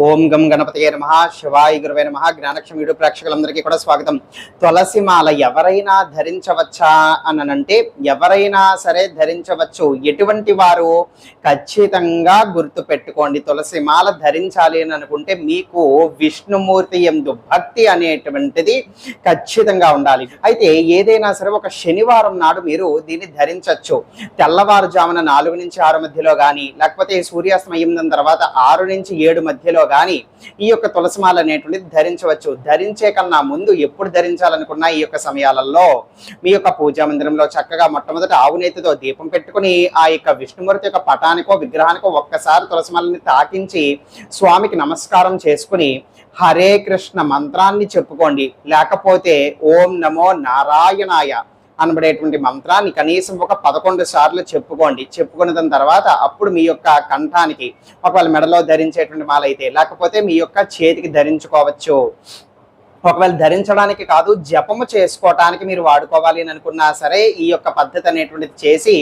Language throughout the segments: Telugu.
ఓం గం గణపతియే నమ శివాయి గురువే నమ జ్ఞానక్షం వీడియో ప్రేక్షకులందరికీ కూడా స్వాగతం. తులసి మాల ఎవరైనా ధరించవచ్చా అనంటే ఎవరైనా సరే ధరించవచ్చు. ఎటువంటి వారు? ఖచ్చితంగా గుర్తు పెట్టుకోండి తులసి మాల ధరించాలి అని అనుకుంటే మీకు విష్ణుమూర్తి ఎందు భక్తి అనేటువంటిది ఖచ్చితంగా ఉండాలి. అయితే ఏదైనా సరే ఒక శనివారం నాడు మీరు దీన్ని ధరించవచ్చు. తెల్లవారుజామున నాలుగు నుంచి ఆరు మధ్యలో కానీ లేకపోతే సూర్యాస్తమయం తర్వాత ఆరు నుంచి ఏడు మధ్యలో కానీ ఈ యొక్క తులసిమాల అనేటువంటిది ధరించవచ్చు. ధరించే కన్నా ముందు ఎప్పుడు ధరించాలనుకున్నా ఈ యొక్క సమయాలలో మీ యొక్క పూజా మందిరంలో చక్కగా మొట్టమొదటి ఆవునేతితో దీపం పెట్టుకుని ఆ యొక్క విష్ణుమూర్తి యొక్క పటానికో విగ్రహానికో ఒక్కసారి తులసిమాలని తాకించి స్వామికి నమస్కారం చేసుకుని హరే కృష్ణ మంత్రాన్ని చెప్పుకోండి. లేకపోతే ఓం నమో నారాయణాయ అనబడేటువంటి మంత్రాన్ని కనీసం ఒక పదకొండు సార్లు చెప్పుకోండి. చెప్పుకున్న దాని తర్వాత అప్పుడు మీ యొక్క కంఠానికి ఒకవేళ మెడలో ధరించేటువంటి మాల అయితే లేకపోతే మీ యొక్క చేతికి ధరించుకోవచ్చు. ఒకవేళ ధరించడానికి కాదు జపము చేసుకోవటానికి మీరు వాడుకోవాలి అని అనుకున్నా సరే ఈ యొక్క పద్ధతి అనేటువంటిది చేసి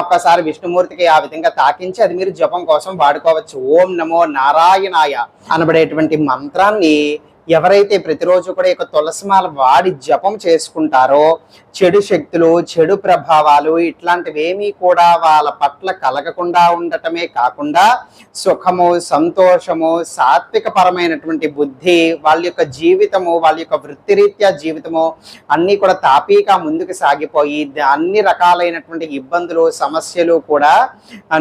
ఒక్కసారి విష్ణుమూర్తికి ఆ విధంగా తాకించి అది మీరు జపం కోసం వాడుకోవచ్చు. ఓం నమో నారాయణాయ అనబడేటువంటి మంత్రాన్ని ఎవరైతే ప్రతిరోజు కూడా ఈ యొక్క తులసిమాల వాడి జపం చేసుకుంటారో చెడు శక్తులు చెడు ప్రభావాలు ఇట్లాంటివేమీ కూడా వాళ్ళ పట్ల కలగకుండా ఉండటమే కాకుండా సుఖము సంతోషము సాత్విక పరమైనటువంటి బుద్ధి వాళ్ళ యొక్క జీవితము వాళ్ళ యొక్క వృత్తిరీత్యా జీవితము అన్నీ కూడా తాపీగా ముందుకు సాగిపోయి అన్ని రకాలైనటువంటి ఇబ్బందులు సమస్యలు కూడా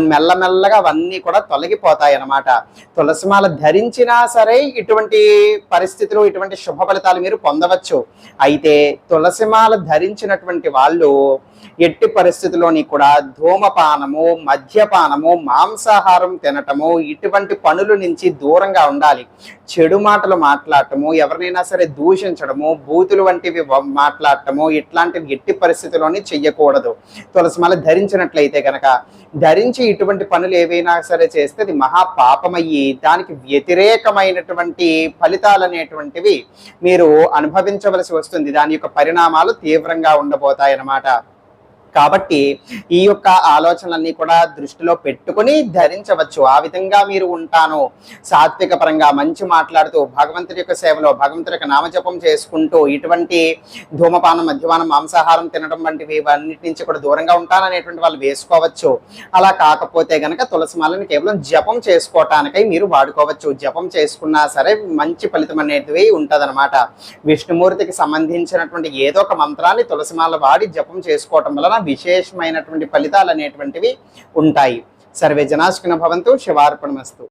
మెల్లమెల్లగా అవన్నీ కూడా తొలగిపోతాయి అన్నమాట తులసిమాల ధరించినా సరే ఇటువంటి పరిస్థితి పరిస్థితిలో ఇటువంటి శుభ ఫలితాలు మీరు పొందవచ్చు. అయితే తులసిమాల ధరించినటువంటి వాళ్ళు ఎట్టి పరిస్థితుల్లోని కూడా ధూమపానము మద్యపానము మాంసాహారం తినటము ఇటువంటి పనుల నుంచి దూరంగా ఉండాలి. చెడు మాటలు మాట్లాడటము ఎవరినైనా సరే దూషించడము బూతులు వంటివి మాట్లాడటము ఇట్లాంటివి ఎట్టి పరిస్థితుల్లోని చెయ్యకూడదు. తులసిమాల ధరించినట్లయితే కనుక ధరించి ఇటువంటి పనులు ఏవైనా సరే చేస్తే అది మహాపాపమయ్యి దానికి వ్యతిరేకమైనటువంటి ఫలితాలు అనేటువంటివి మీరు అనుభవించవలసి వస్తుంది. దాని యొక్క పరిణామాలు తీవ్రంగా ఉండబోతాయి అన్నమాట కాబట్టి ఈ యొక్క ఆలోచనలన్నీ కూడా దృష్టిలో పెట్టుకుని ధరించవచ్చు. ఆ విధంగా మీరు ఉంటాను. సాత్విక పరంగా మంచి మాట్లాడుతూ భగవంతుడి యొక్క సేవలో భగవంతుడి యొక్క నామజపం చేసుకుంటూ ఇటువంటి ధూమపానం మద్యపానం మాంసాహారం తినడం వంటివి అన్నిటి నుంచి కూడా దూరంగా ఉంటాననేటువంటి వాళ్ళు వేసుకోవచ్చు. అలా కాకపోతే గనక తులసి మాలని కేవలం జపం చేసుకోవటానికై మీరు వాడుకోవచ్చు. జపం చేసుకున్నా సరే మంచి ఫలితం అనేది ఉంటుందన్నమాట. విష్ణుమూర్తికి సంబంధించినటువంటి ఏదో ఒక మంత్రాన్ని తులసిమాల వాడి జపం చేసుకోవటం వలన విశేషమైనటువంటి ఫలితాలు అనేటువంటివి ఉంటాయి. సర్వే జనాశకున భవంతు శివార్పణమస్తు.